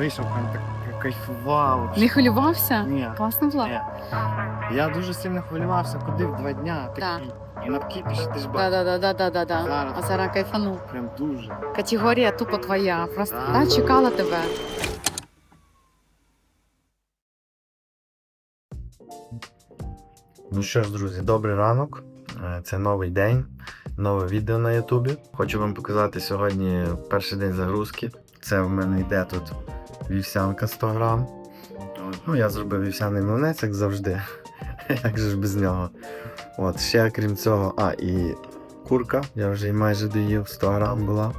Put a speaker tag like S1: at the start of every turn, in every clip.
S1: Вийшов, прям так кайфував.
S2: Не хвилювався?
S1: Ні.
S2: Класно було?
S1: Ні. Я дуже сильно хвилювався, ходив два дня,
S2: Да.
S1: такий. І на кіпіші ти ж бачиш.
S2: да, да, да, да, да, да.
S1: Зараз.
S2: А зараз кайфанув.
S1: Прям дуже.
S2: Категорія тупо твоя. Просто
S1: Да.
S2: да, чекала тебе.
S3: Ну що ж, друзі, добрий ранок. Е, Це новий день, нове відео на Ютубі. Хочу вам показати сьогодні перший день загрузки. Це в мене йде тут вівсянка 100 грам. Ну, я зробив вівсяний млинець, як завжди. Як же ж без нього. От, ще крім цього, а, і курка, я вже майже доїв, 100 грам була.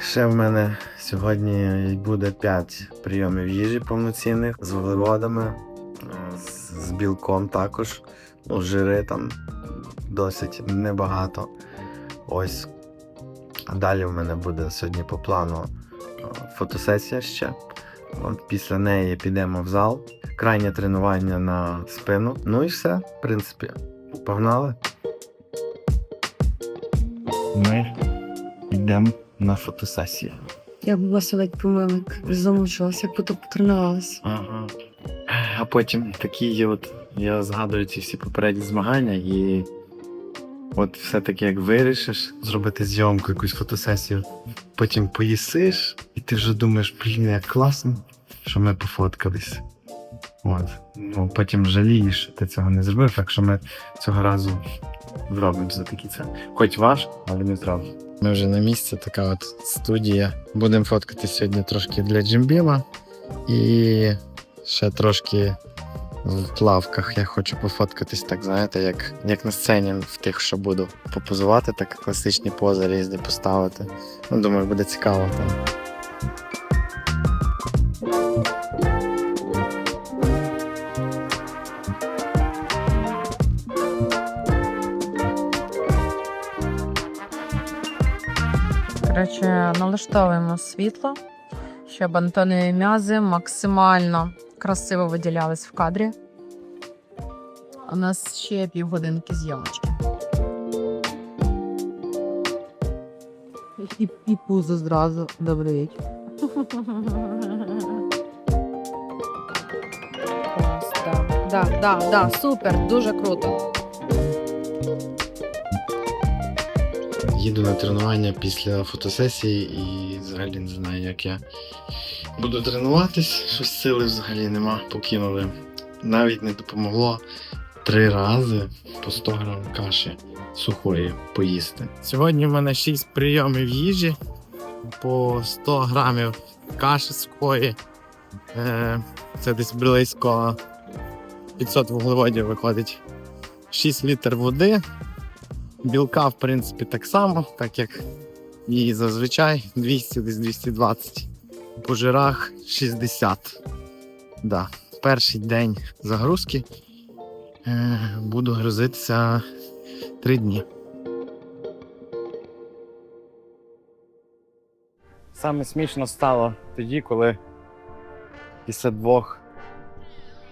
S3: Ще в мене сьогодні буде 5 прийомів їжі повноцінних з вуглеводами, з білком також. Ну, жири там досить небагато. Ось. А далі в мене буде сьогодні по плану е, фотосесія ще. От після неї підемо в зал. Крайнє тренування на спину. Ну і все, в принципі. Погнали. Ми йдемо на фотосесію.
S4: Я була сьогодні помилок, замучилася, як будто потренувалася.
S1: Ага. А потім такі є от, я згадую ці всі попередні змагання, і от все-таки як вирішиш зробити зйомку, якусь фотосесію, потім поїсиш, і ти вже думаєш, блін, як класно, що ми пофоткались. От. Ну, потім жалієш, що ти цього не зробив, так що ми цього разу зробимо все-таки це. Хоч важ, але не зразу. Ми вже на місці, така от студія. Будемо фоткати сьогодні трошки для Джимбіма. І ще трошки в плавках я хочу пофоткатись, так знаєте, як, як на сцені в тих, що буду попозувати, так класичні пози різні поставити. Ну, думаю, буде цікаво там.
S5: Коротше, налаштовуємо світло, щоб Антонові м'язи максимально красиво виділялись в кадрі. У нас ще півгодинки зйомочки. І, і пузо зразу добрий. Клас, да. Да, да, да, супер, дуже круто.
S1: Їду на тренування після фотосесії і взагалі не знаю, як я буду тренуватись. Щось сили взагалі нема, покинули. Навіть не допомогло три рази по 100 грам каші сухої поїсти. Сьогодні в мене 6 прийомів їжі по 100 грамів каші сухої. Е, Це десь близько 500 вуглеводів виходить. 6 літр води. Білка, в принципі, так само, так як і зазвичай 200 десь 220. По жирах 60. Да. Перший день загрузки. Е, буду грузитися 3 дні. Саме смішно стало тоді, коли після двох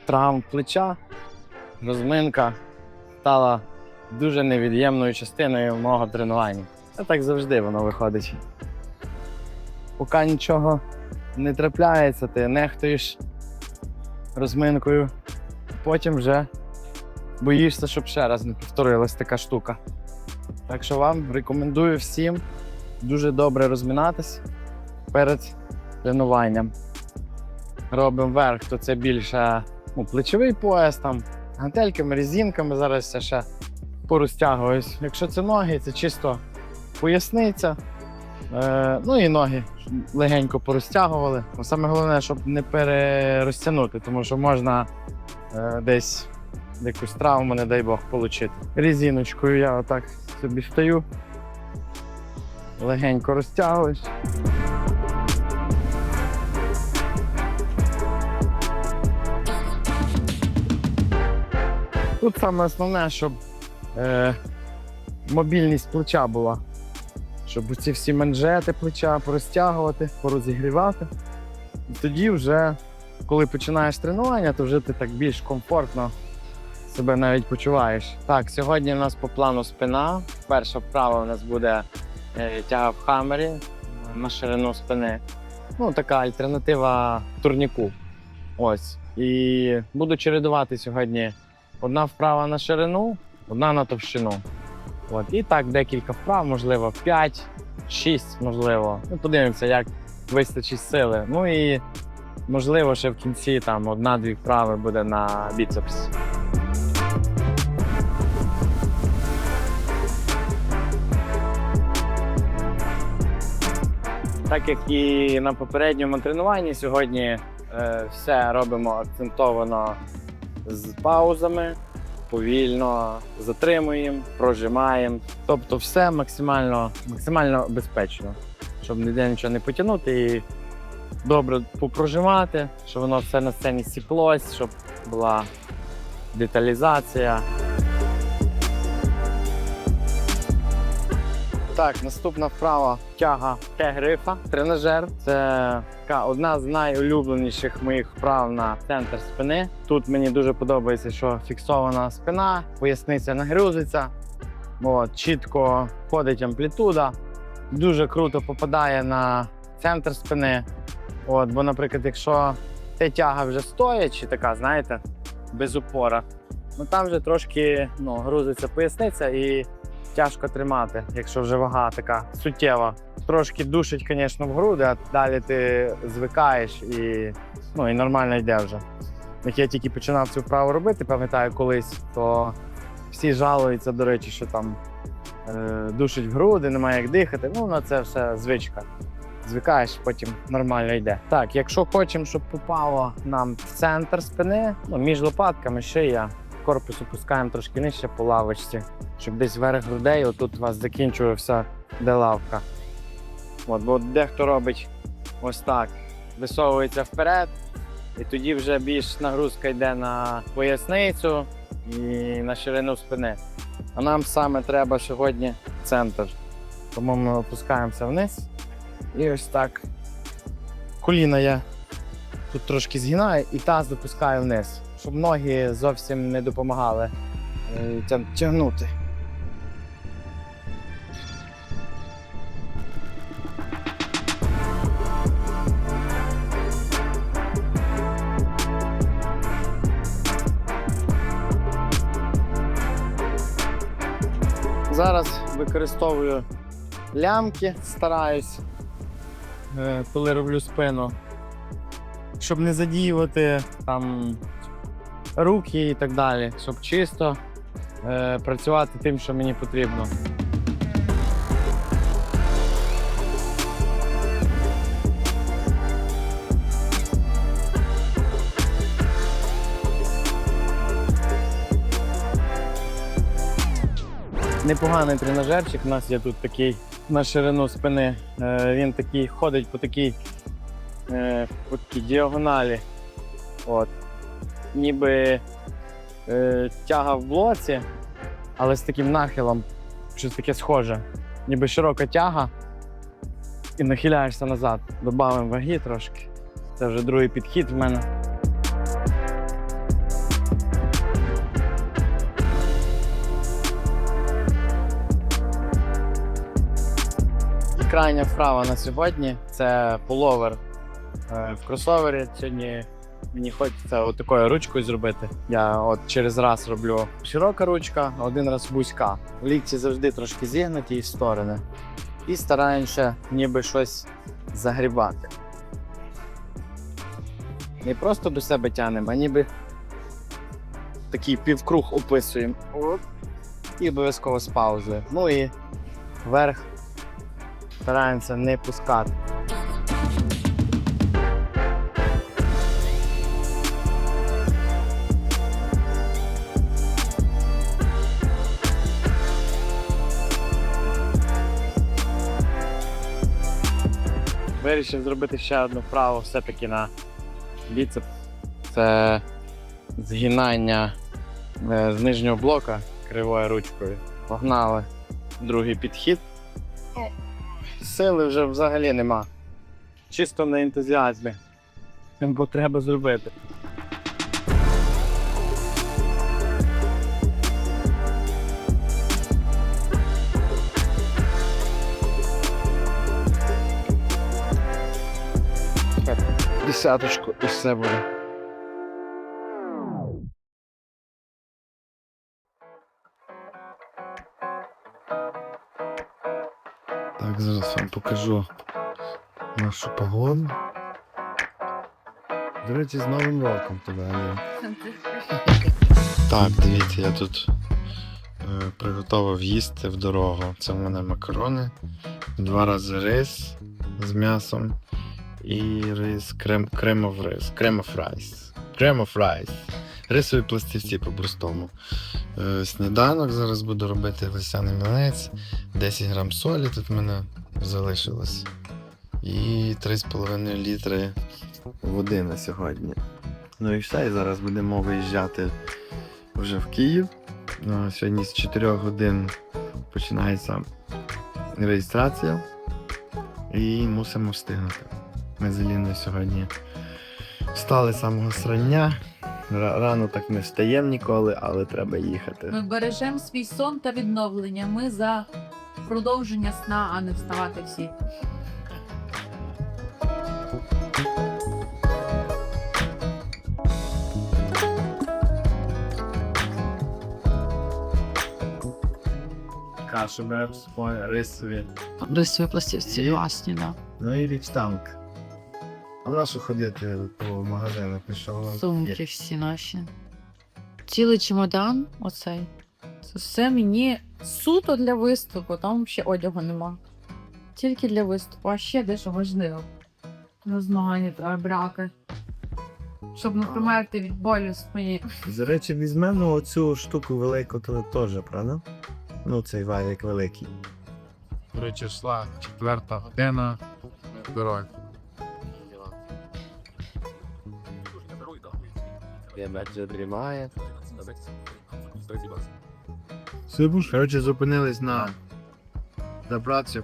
S1: травм плеча розминка стала дуже невід'ємною частиною мого тренування. Це так завжди воно виходить. Поки нічого не трапляється, ти нехтуєш розминкою, потім вже боїшся, щоб ще раз не повторилась така штука. Так що вам рекомендую всім дуже добре розминатись перед тренуванням. Робимо верх, то це більше ну, плечовий пояс, там, гантельками, резинками. Зараз я ще порозтягуюсь. Якщо це ноги, це чисто поясниця. Е, ну і ноги легенько порозтягували. Ну, Саме головне, щоб не перерозтягнути, тому що можна е, десь якусь травму, не дай Бог, отримати. Резиночкою я отак собі стою, легенько розтягуюсь. Тут саме основне, щоб е, мобільність плеча була. Щоб ці всі манжети плеча порозтягувати, порозігрівати. І тоді вже, коли починаєш тренування, то вже ти так більш комфортно себе навіть почуваєш. Так, сьогодні у нас по плану спина. Перша вправа у нас буде е, тяга в хамері. на ширину спини. Ну, така альтернатива турніку. Ось. І буду чередувати сьогодні одна вправа на ширину, одна на товщину. От. І так декілька вправ, можливо, 5, 6, можливо. Ну, подивимося, як вистачить сили. Ну і можливо, ще в кінці там одна-дві вправи буде на біцепс. Так як і на попередньому тренуванні, сьогодні е, все робимо акцентовано з паузами, повільно затримуємо, прожимаємо. Тобто все максимально, максимально безпечно, щоб ніде нічого не потягнути і добре попрожимати, щоб воно все на сцені сіплось, щоб була деталізація. Так, наступна вправа тяга Т-грифа, тренажер. Це така одна з найулюбленіших моїх вправ на центр спини. Тут мені дуже подобається, що фіксована спина, поясниця нагрузиться, от, чітко ходить амплітуда, дуже круто попадає на центр спини. От, бо, наприклад, якщо Т-тяга вже стоячи, така, знаєте, без упора, ну там вже трошки ну, грузиться поясниця і тяжко тримати, якщо вже вага така суттєва. Трошки душить, звісно, в груди, а далі ти звикаєш і, ну, і нормально йде вже. Як я тільки починав цю вправу робити, пам'ятаю колись, то всі жалуються, до речі, що там е, душить в груди, немає як дихати. Ну, на це все звичка. Звикаєш, потім нормально йде. Так, якщо хочемо, щоб попало нам в центр спини, ну, між лопатками шия, корпус опускаємо трошки нижче по лавочці, щоб десь верх грудей, отут у вас закінчувався де лавка. От, бо дехто робить ось так, висовується вперед, і тоді вже більш нагрузка йде на поясницю і на ширину спини. А нам саме треба сьогодні центр. Тому ми опускаємося вниз. І ось так. Коліна я тут трошки згинаю і таз допускаю вниз, щоб ноги зовсім не допомагали е, тя- тягнути. Зараз використовую лямки, стараюсь, е, коли роблю спину, щоб не задіювати там руки і так далі, щоб чисто е, працювати тим, що мені потрібно. Непоганий тренажерчик. У нас є тут такий на ширину спини. Е, Він такий ходить по такій, е, по такій діагоналі. От. Ніби е, тяга в блоці, але з таким нахилом, щось таке схоже. Ніби широка тяга і нахиляєшся назад. Добавимо ваги трошки. Це вже другий підхід в мене. Крайня вправа на сьогодні це пуловер е, в кросовері. Сьогодні мені хочеться от такою ручкою зробити. Я от через раз роблю широка ручка, один раз вузька. Лікті завжди трошки зігнуті і в сторони. І стараємося ніби щось загрібати. Не просто до себе тянемо, а ніби такий півкруг описуємо. Оп. І обов'язково з паузою. Ну і вверх стараємося не пускати. Вирішив зробити ще одну вправу все-таки на біцепс. Це згинання е, з нижнього блока кривою ручкою. Погнали. Другий підхід. Сили вже взагалі нема. Чисто на ентузіазмі. Бо треба зробити.
S3: Десяточку і все буде. Так, зараз вам покажу нашу погоду. До речі, з Новим роком тебе. Так, дивіться, я тут е, приготував їсти в дорогу. Це в мене макарони, два рази рис з м'ясом і рис, крем, кремов рис, кремов райс. Кремов райс. Рисові пластівці по-простому. Е, сніданок зараз буду робити весняний млинець, 10 грам солі тут в мене залишилось. І 3,5 літри води на сьогодні. Ну і все, і зараз будемо виїжджати вже в Київ. Ну, Сьогодні з 4 годин починається реєстрація. І мусимо встигнути. Ми з Аліною сьогодні встали з самого срання. Рано так не встаємо ніколи, але треба їхати.
S6: Ми бережемо свій сон та відновлення. Ми за продовження сна, а не вставати всі.
S3: Кашу беремо рисові.
S2: Рисові пластівці, власні, да.
S3: Ну і річтанк. А на що ходити по магазину пішов?
S2: Сумки всі наші. Цілий чемодан, оцей. Це все мені суто для виступу, там ще одягу нема. Тільки для виступу, а ще дещо важливо. На змагання брати. Щоб не померти від болю в спині.
S7: З речі, візьмемо оцю штуку велику теж, правда? Ну, цей валік великий.
S8: Коротше, йшла четверта година. Дорога.
S3: Тебе вже дрімає.
S8: Сибуш?
S3: Коротше, зупинились на заправці.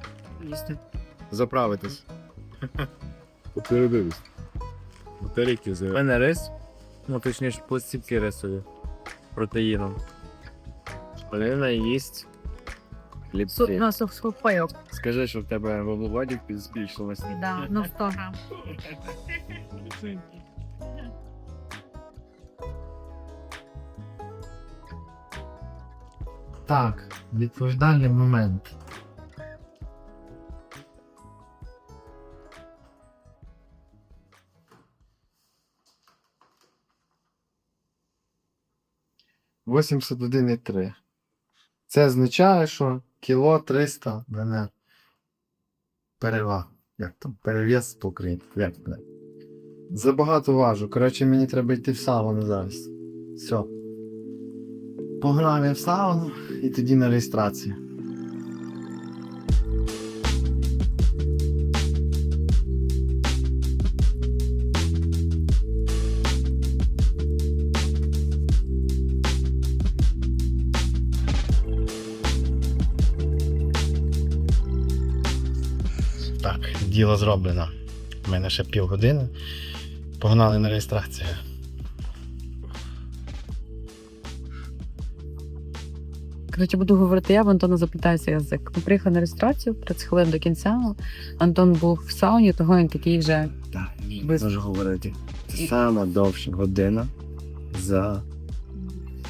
S3: Заправитись.
S8: Передивись. Батарейки
S7: У мене рис, ну точніше, пластівки рисові протеїном. Полина їсть хлібці.
S2: На сухпайок.
S3: Скажи, що в тебе вуглеводів збільшилось.
S2: Да, ну 100 грам.
S3: Так, відповідальний момент. Вісімдесят один і три. Це означає, що кіло 300 мене переваг. Як там? Перев'яз по. Як? Забагато важу. Коротше, мені треба йти в сауну зараз. Все. Погнав я в сауну і тоді на реєстрацію. Так, діло зроблено. У мене ще півгодини. Погнали на реєстрацію.
S2: Коротше, буду говорити я, в Антона запитається язик. Ми приїхали на реєстрацію 30 хвилин до кінця. Антон був в сауні, того він такий вже
S7: Так,
S2: Без-
S7: можу говорити. Це сама довша година за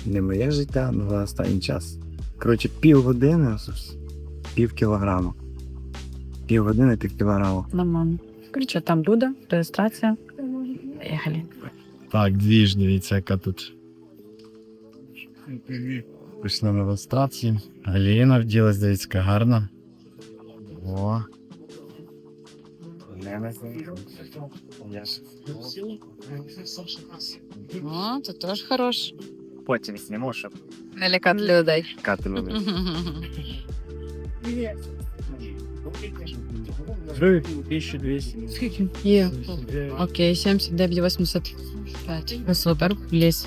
S7: не моє життя, але за останній час. Коротше, півгодини, пів кілограма. Півгодини пів кілограма.
S2: нормально. Коротше, там Дуда, реєстрація. Поїхали.
S3: Так, дві ж дивіться, яка тут. Пішли на реєстрацію. Аліна вділась, дивіться, яка гарна. О.
S2: О, це теж хорош.
S7: Потім зніму, щоб
S2: Не лякати людей.
S7: кати мене.
S3: Три.
S7: 1200.
S2: Скільки? Є. Окей, 79, 85. Ну, Супер, ліс.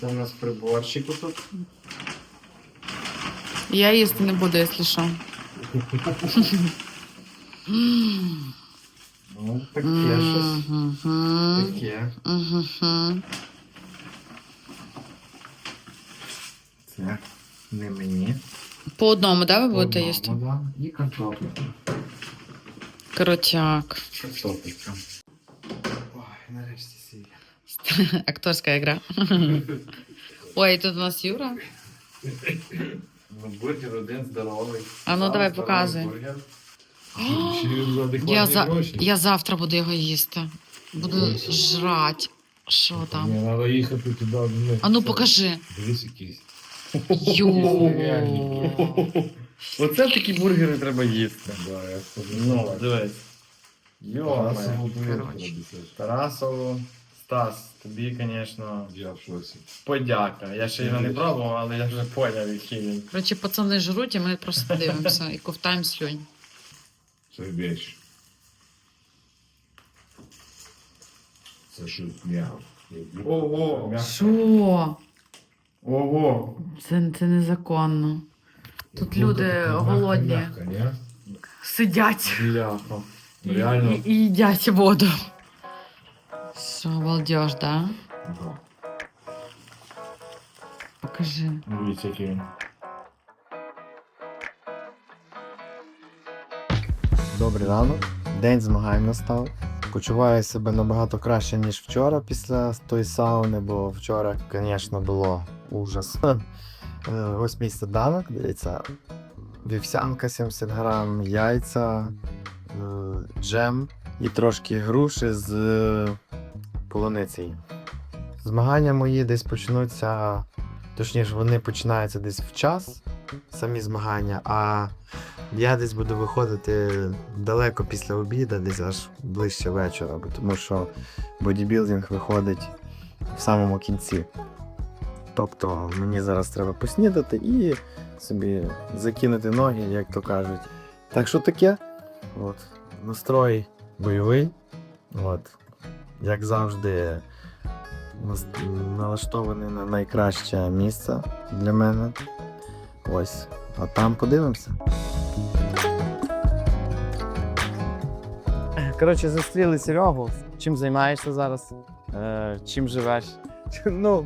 S9: Це у нас приборчик тут.
S2: Я їсти не буду, якщо що.
S9: Ну, таке щось. Таке. Це не мені.
S2: По одному, да, ви будете
S9: Одному,
S2: їсти?
S9: да. І картопля.
S2: Крутяк.
S9: Картопелька. Ой, нарешті сіє.
S2: Акторська гра. Ой, тут у нас Юра.
S9: Ну, бургер один здоровий.
S2: А ну, давай, показуй. Я, за... я завтра буду його їсти. Буду жрать. Що там?
S10: Мені треба їхати туди.
S2: А ну покажи.
S10: Дивись якийсь.
S2: Йо.
S1: Оце такі бургери треба їсти.
S10: Да, я.
S9: Ну, дивись. Йо,
S10: Тарасову
S2: Коротше.
S9: Стас, тобі, звісно,
S10: Я в шоці.
S9: подяка. Я ще його не пробував, але я вже поняв, який він.
S2: Коротше, пацани жруть, і ми просто дивимося і ковтаємо слюнь.
S10: Це вещь. Це щось м'яв.
S9: Ого!
S2: Що?
S9: Ого!
S2: Це, це незаконно. Тут люди голодні. Сидять
S9: Бляха.
S2: і,
S9: Реально.
S2: і їдять воду. Що, балдеж, да?
S10: Да.
S2: Покажи.
S9: Дивіться, який він.
S3: Добрий ранок. День змагань настав. Почуваю себе набагато краще, ніж вчора після тої сауни, бо вчора, звісно, було ужас. Е, Ось мій сніданок, дивіться. Вівсянка 70 грам, яйця, е, джем і трошки груші з полуницею. Змагання мої десь почнуться, точніше, вони починаються десь в час, самі змагання, а я десь буду виходити далеко після обіду, десь аж ближче вечора, тому що бодібілдинг виходить в самому кінці. Тобто мені зараз треба поснідати і собі закинути ноги, як то кажуть. Так що таке? От, настрой бойовий. От, як завжди, налаштований на найкраще місце для мене. Ось. А там подивимося.
S1: Коротше, зустріли Серегу. Чим займаєшся зараз? Е, чим живеш?
S11: Ну,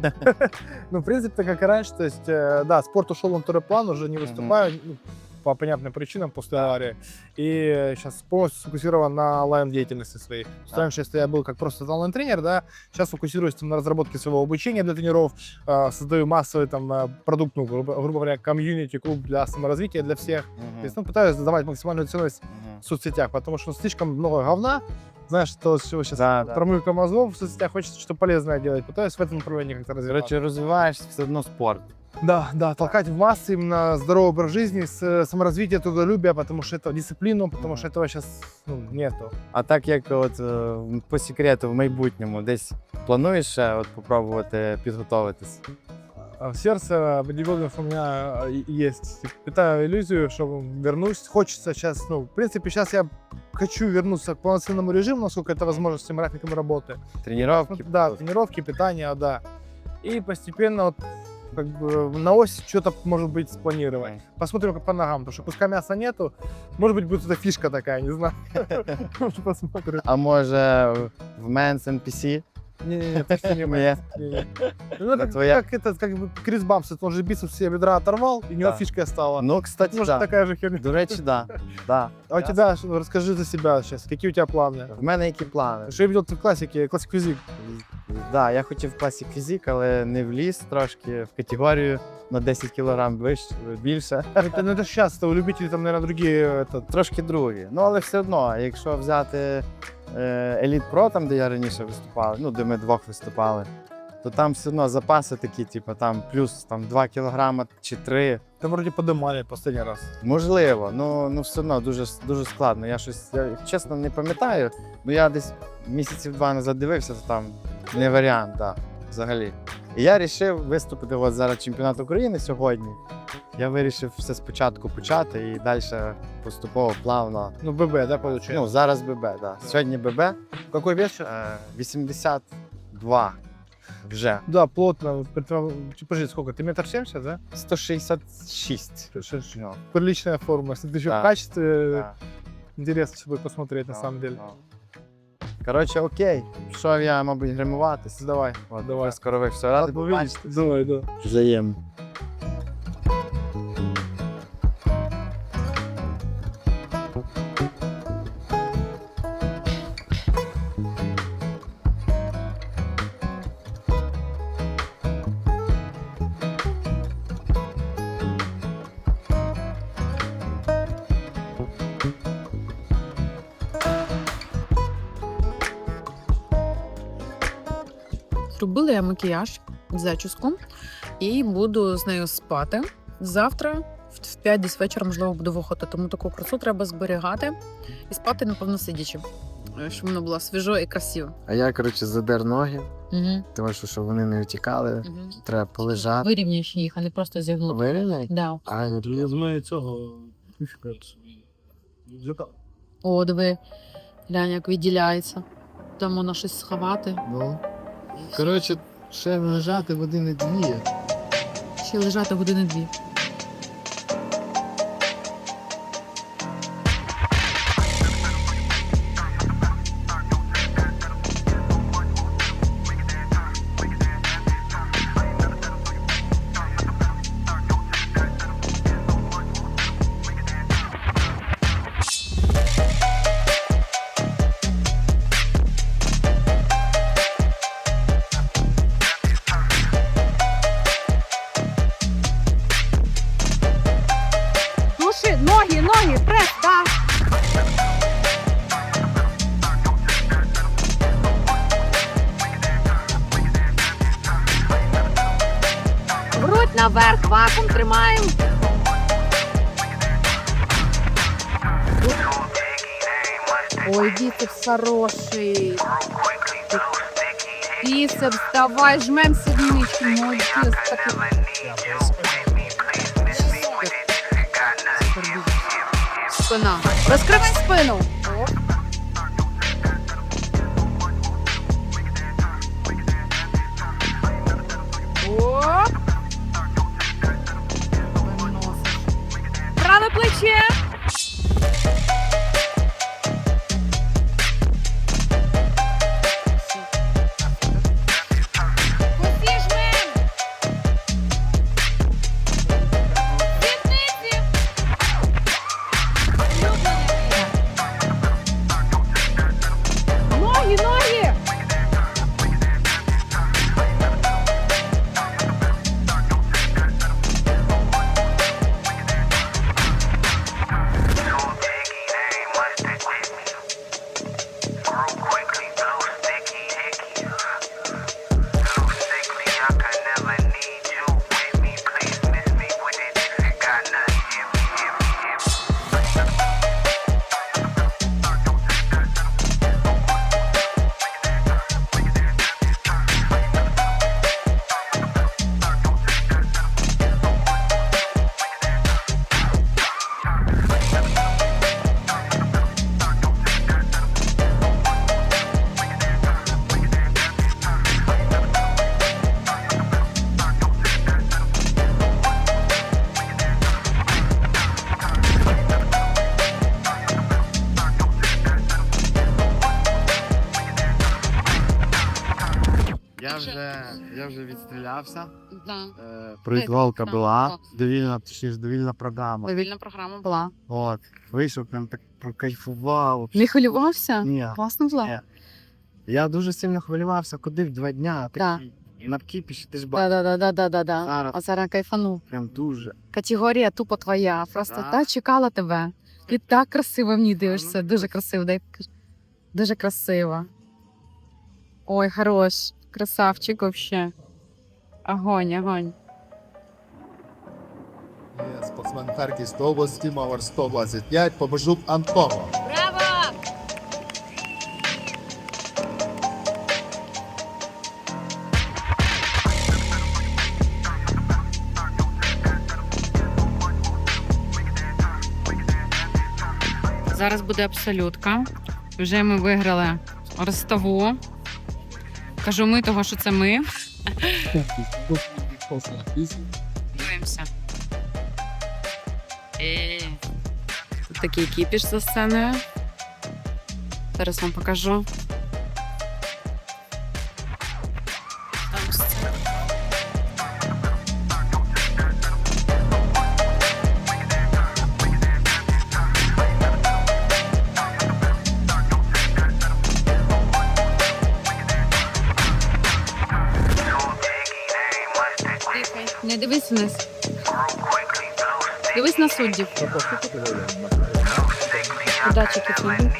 S11: ну, в принципе, так как и раньше, то есть, э, да, спорт ушел на второй план, уже не выступаю, ну, по понятным причинам после аварии. И сейчас полностью сфокусирован на онлайн-деятельности своей. Есть Раньше, если я был как просто онлайн-тренер, да, сейчас фокусируюсь там, на разработке своего обучения для тренеров, э, создаю массовый там э, продукт, ну, грубо, грубо говоря, комьюнити, клуб для саморазвития для всех. То есть, ну, пытаюсь задавать максимальную ценность в соцсетях, потому что слишком много говна, знаешь, то всего сейчас
S1: Да, да.
S11: промывка мозгов в соцсетях, хочется что-то полезное делать. Пытаюсь в этом направлении как-то развиваться.
S1: Коротше, розвиваєш все одно спорт.
S11: Да, да, толкать в массы именно здоровый образ жизни, э, саморазвитие, трудолюбие, потому что это дисциплину, потому что этого сейчас ну, нету.
S1: А так як от е, по секрету в майбутньому десь плануєш ще от попробувати підготовитись?
S11: А в сердце бодибилдинг у меня э, есть. Питаю иллюзию, что вернусь. Хочется сейчас, ну, в принципе, сейчас я хочу вернуться к полноценному режиму, насколько это возможно с тем графиком работы.
S1: Тренування?
S11: да, тренировки, питание, да. И постепенно вот как бы на ось что-то может быть спланировать. Посмотрим как по ногам, потому что куска мяса нету. Может быть, будет эта фишка такая, не знаю. Посмотрим.
S1: А може в Men's NPC?
S11: Не-не-не, почти не
S1: Ні.
S11: моя. Не-не. Ну,
S1: А
S11: как,
S1: твоя?
S11: как этот, как бы Крис Бамс, он же бицепс себе бедра оторвал, и у него
S1: Да.
S11: фишка стала.
S1: Ну, кстати,
S11: Может,
S1: да.
S11: такая же херня.
S1: До речі, да. да.
S11: А у тебя, что, расскажи за себя сейчас, какие у тебя планы?
S1: В мене які плани?
S11: Что я видел ты в классике, классик физик.
S1: Да, я хотів класі фізик, але не вліз трошки в категорію на 10 кг вище, більше.
S11: Это, ну, это сейчас, это у любителей там, наверное, другие, это,
S1: Трошки другі. Ну, але все одно, якщо взяти е, Elite Pro, там, де я раніше виступав, ну, де ми двох виступали, то там все одно запаси такі, типу, там плюс там, 2 кг чи 3.
S11: там вроде подымали последний раз.
S1: Можливо, ну, ну все одно дуже, дуже складно. Я щось, я, чесно, не пам'ятаю. Ну я десь місяців два назад дивився, то там не варіант, так, взагалі. І я вирішив виступити от зараз чемпіонат України сьогодні. я вирішив все спочатку почати і далі поступово плавно.
S11: Ну, ББ, да, получается?
S1: Ну, зараз ББ, да. Сьогодні ББ
S11: Какой вес
S1: е, 82 вже.
S11: Да, плотно. Подожди, сколько? Ты метр семьдесят, да?
S1: 166.
S11: Ну, Приличная форма. Если ты еще
S1: Да.
S11: в качестве,
S1: Да.
S11: интересно с посмотреть на
S1: Ну,
S11: самом деле.
S1: ну. Коротше, окей. Пішов я, мабуть, гримуватись.
S11: Давай,
S1: От,
S11: давай.
S1: Скоро ви все ради.
S11: Давай, да.
S3: Взаємно.
S2: Зробила я макіяж, зачіску і буду з нею спати. Завтра в 5 десь вечора, можливо, буду виходити, тому таку красу треба зберігати і спати, напевно, сидячи, е, щоб воно було свіжо і красиво.
S1: А я, коротше, задер ноги,
S2: Угу.
S1: тому що щоб вони не втікали.
S2: Угу.
S1: Треба полежати.
S2: Вирівняєш їх, а не просто зігнути.
S1: Вирівняй?
S2: Да.
S1: А,
S11: Я знаю цього.
S2: О, диви, глянь, як відділяється. Там можна щось сховати.
S1: ну. Коротше, ще лежати години дві.
S2: Ще лежати години дві.
S5: Хороший. Біцепс, давай, жмем сіднички, молодець. Спина. Розкривай спину.
S1: Відстрілявся.
S2: Да.
S1: Е,
S3: Произволка
S2: Так,
S3: була, довільна, точніше, довільна програма.
S2: Вільна програма була.
S3: От, вийшов, прям так прокайфував.
S2: Не хвилювався?
S3: Ні.
S2: Класно було?
S3: Ні. Я дуже сильно хвилювався, ходив два дня,
S2: Да.
S3: такий на кіпіші, ти ж бачиш,
S2: да, да, да, да, да, да.
S3: Зараз.
S2: А зараз кайфанув.
S3: прям дуже.
S2: Категорія тупо твоя. Просто
S3: Да.
S2: та чекала тебе. І так красиво в ній дивишся. Дуже красиво. Дай покажу. Дуже красиво. Ой, хорош. Красавчик вообще. Огонь, огонь.
S12: Є спортсмен Харківської області, Мавр 125, Побежу Антону.
S2: Браво! Зараз буде абсолютка. Вже ми виграли Ростову. Кажу ми, того що це ми. Дивимося. І... Тут такий кіпіш за сценою. Зараз вам покажу. Дивись. Дивись на суддів. Удачі, кипіду.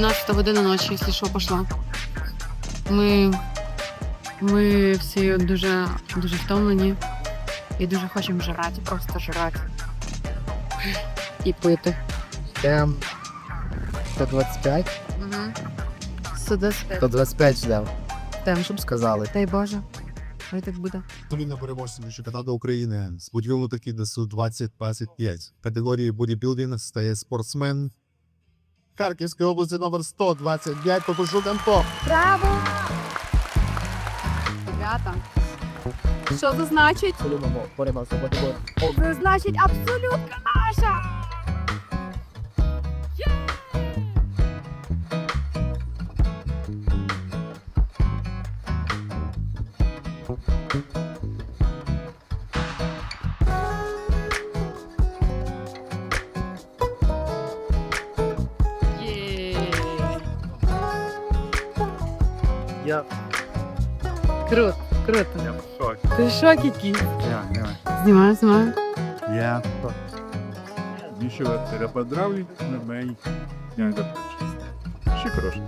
S2: 11 година ночі, якщо що, пішла. Ми ми всі дуже дуже втомлені і дуже хочемо жрати, просто жрати і пити.
S3: Там 125.
S2: Угу. 125.
S3: 125 ждав.
S2: Там,
S3: щоб сказали.
S2: Дай Боже. Хай так буде.
S12: Відповідно переможцем чемпіонату України з такі до 20-25. В категорії бодібілдинг стає спортсмен, Харківської області номер 125 Попушук Данко.
S5: Браво! Ребята, що це значить? Це значить абсолютка наша!
S2: Круто, круто.
S3: Я в шокі.
S2: Ти в шокі який?
S3: Я, давай.
S2: Знімаю, знімаю.
S10: Я в шокі. Нічого, треба поздравлю на моей дня Ще хорошо.